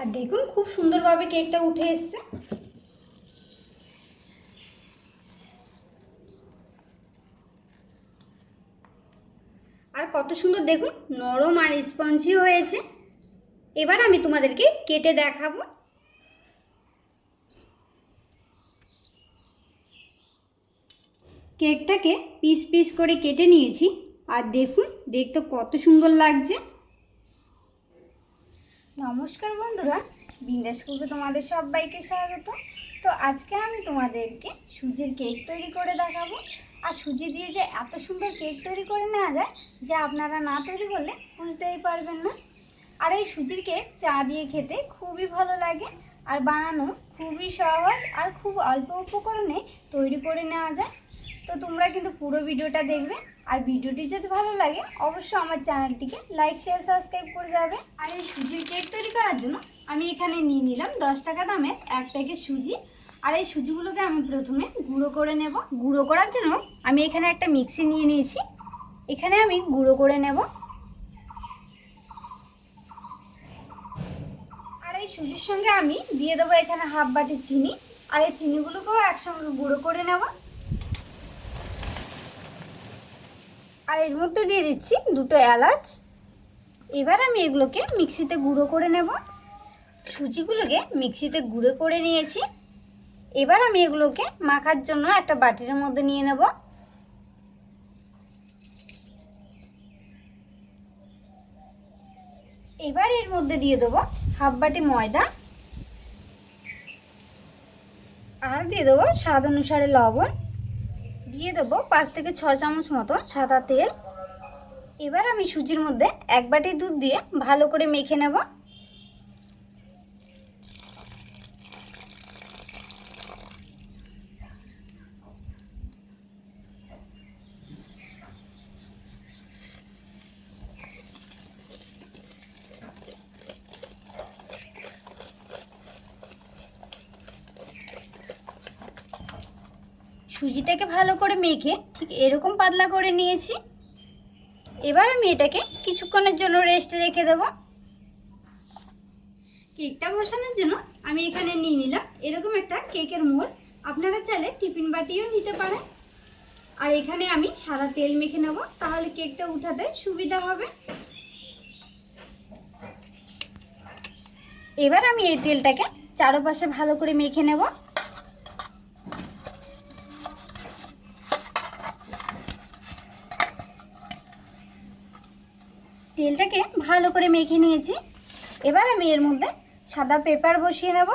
আর দেখুন, খুব সুন্দরভাবে কেকটা উঠে এসছে। আর কত সুন্দর, দেখুন, নরম আর স্পঞ্জি হয়েছে। এবার আমি তোমাদেরকে কেটে দেখাবো। কেকটাকে পিস পিস করে কেটে নিয়েছি। আর দেখুন, দেখতে কত সুন্দর লাগছে। নমস্কার বন্ধুরা, বিন্দাস কুকে তোমাদের সবাইকে স্বাগত। তো আজকে আমি তোমাদেরকে সুজির কেক তৈরি করে দেখাবো। আর সুজি দিয়ে যে এত সুন্দর কেক তৈরি করে নেওয়া যায়, যা আপনারা না তৈরি করলে বুঝতেই পারবেন না। আর এই সুজির কেক চা দিয়ে খেতে খুবই ভালো লাগে, আর বানানো খুবই সহজ আর খুব অল্প উপকরণে তৈরি করে নেওয়া যায়। তো তোমরা কিন্তু পুরো ভিডিওটা দেখবে। আর ভিডিওটি যদি ভালো লাগে, অবশ্যই আমার চ্যানেলটিকে লাইক শেয়ার সাবস্ক্রাইব করে যাবে। আর এই সুজির কেক তৈরি করার জন্য আমি এখানে নিয়ে নিলাম দশ টাকা দামের এক প্যাকেট সুজি। আর এই সুজিগুলোকে আমি প্রথমে গুঁড়ো করে নেব। গুঁড়ো করার জন্য আমি এখানে একটা মিক্সি নিয়ে নিয়েছি। এখানে আমি গুঁড়ো করে নেব। আর এই সুজির সঙ্গে আমি দিয়ে দেবো এখানে হাফ বাটি চিনি। আর এই চিনিগুলোকেও একসঙ্গে গুঁড়ো করে নেব। আর এর মধ্যে দিয়ে দিচ্ছি দুটো এলাচ। এবার আমি এগুলোকে মিক্সিতে গুঁড়ো করে নেব। সুজিগুলোকে মিক্সিতে গুঁড়ো করে নিয়েছি। এবার আমি এগুলোকে মাখার জন্য একটা বাটির মধ্যে নিয়ে নেব। এবার এর মধ্যে দিয়ে দেবো হাফ বাটি ময়দা। আর দিয়ে দেবো স্বাদ অনুসারে লবণ। দিয়ে দেবো পাঁচ থেকে ছ চামচ মতো সাদা তেল। এবার আমি সুজির মধ্যে এক বাটি দুধ দিয়ে ভালো করে মেখে নেব। সুজিটাকে ভালো করে মেখে ঠিক এরকম পাতলা করে নিয়েছি। এবার আমি এটাকে কিছুক্ষণের জন্য রেস্টে রেখে দেব। কেকটা বসানোর জন্য আমি এখানে নিয়ে নিলাম এরকম একটা কেকের মোড়। আপনারা চাইলে টিফিন বাটিও নিতে পারেন। আর এখানে আমি সাদা তেল মেখে নেব, তাহলে কেকটা উঠাতে সুবিধা হবে। এবার আমি এই তেলটাকে চারপাশে ভালো করে মেখে নেব। তেলটাকে ভালো করে মেখে নিয়েছি। এবার আমি এর মধ্যে সাদা পেপার বসিয়ে নেব।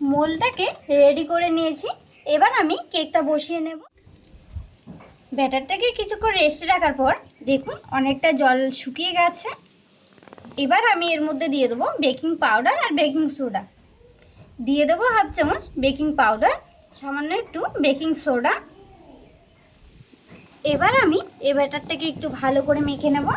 মোলটাকে রেডি করে নিয়েছি। এবার আমি কেকটা বসিয়ে নেব। ব্যাটারটাকে কিছুক্ষণ রেস্টে রাখার পর দেখুন, অনেকটা জল শুকিয়ে গেছে। এবার আমি এর মধ্যে দিয়ে দেবো বেকিং পাউডার আর বেকিং সোডা। দিয়ে দেবো হাফ চামচ বেকিং পাউডার, সামান্য একটু বেকিং সোডা। এবার আমি এ ব্যাটারটাকে একটু ভালো করে মেখে নেব।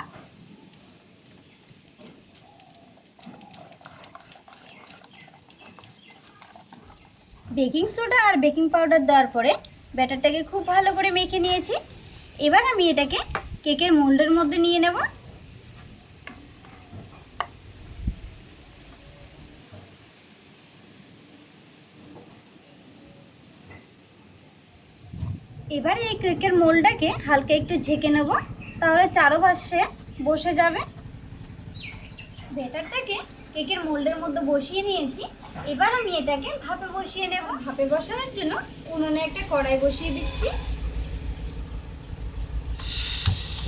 বেকিং সোডা আর বেকিং পাউডার দেওয়ার পরে ব্যাটারটাকে খুব ভালো করে মেখে নিয়েছি। এবার আমি এটাকে কেকের মোল্ডের মধ্যে নিয়ে নেব। এবার এই কেকের মোলটাকে হালকা একটু ঝেঁকে নেব, তাহলে চারোপাশে বসে যাবে। ব্যাটারটাকে কেকের মোল্ডের মধ্যে বসিয়ে নিয়েছি। এবার আমি এটাকে ভাপে বসিয়ে নেব। ভাপে বসানোর জন্য উনুনে একটা কড়াই বসিয়ে দিচ্ছি।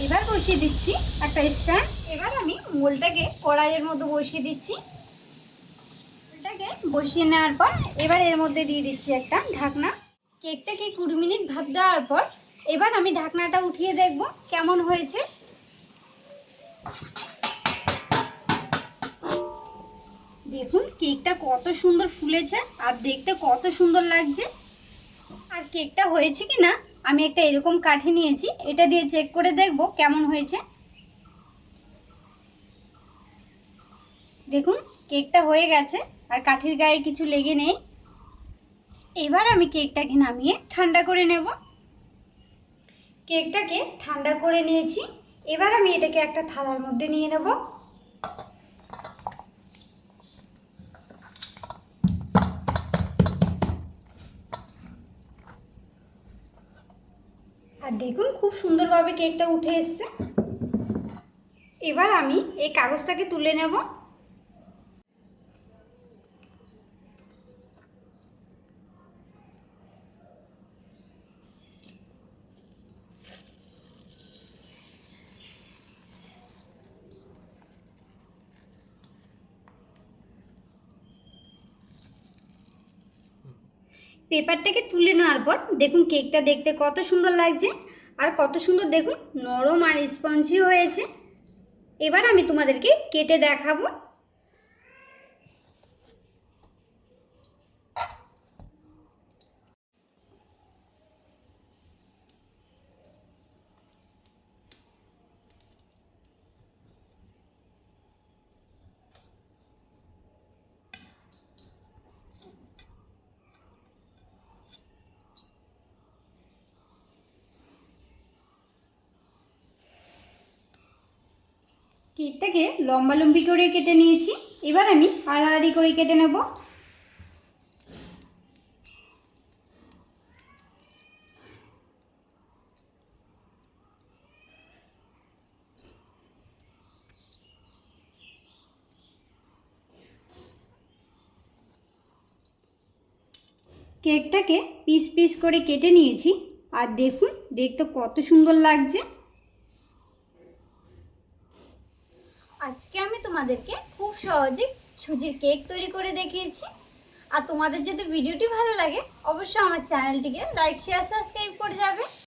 এবার বসিয়ে দিচ্ছি একটা স্ট্যান্ড। এবার আমি মোলটাকে কড়াইয়ের মধ্যে বসিয়ে দিচ্ছি। মোলটাকে বসিয়ে নেওয়ার পর এবার এর মধ্যে দিয়ে দিচ্ছি একটা ঢাকনা। কেকটাকে কুড়ি মিনিট ভাপ দেওয়ার পর এবার আমি ঢাকনাটা উঠিয়ে দেখব কেমন হয়েছে। দেখুন, কেকটা কত সুন্দর ফুলেছে আর দেখতে কত সুন্দর লাগছে। আর কেকটা হয়েছে কি না আমি একটা এরকম কাঠি নিয়েছি, এটা দিয়ে চেক করে দেখব কেমন হয়েছে। দেখুন, কেকটা হয়ে গেছে আর কাঠির গায়ে কিছু লেগে নেই। এবার আমি কেকটাকে নামিয়ে ঠান্ডা করে নেব। কেকটাকে ঠান্ডা করে নিয়েছি। এবার আমি এটাকে একটা থালার মধ্যে নিয়ে নেব। আর দেখুন খুব সুন্দরভাবে কেকটা উঠে এসছে। এবার আমি এই কাগজটাকে তুলে নেব। পেপারটাকে তুলে নেওয়ার পর দেখুন কেকটা দেখতে কত সুন্দর লাগছে। আর কত সুন্দর দেখুন, নরম আর স্পঞ্জি হয়েছে। এবার আমি তোমাদেরকে কেটে দেখাবো কেকটাকে লম্বা লম্বি করে কেটে নিয়েছি। এবার আমি আড়াআড়ি করে কেটে নেব। কেকটাকে পিস পিস করে কেটে নিয়েছি। আর দেখুন, দেখতে কত সুন্দর লাগছে। আজকে আমি তোমাদেরকে খুব সহজে সুজির কেক তৈরি করে দেখিয়েছি। আর তোমাদের যদি ভিডিওটি ভালো লাগে, অবশ্যই আমার চ্যানেলটিকে লাইক শেয়ার সাবস্ক্রাইব করে যাবে।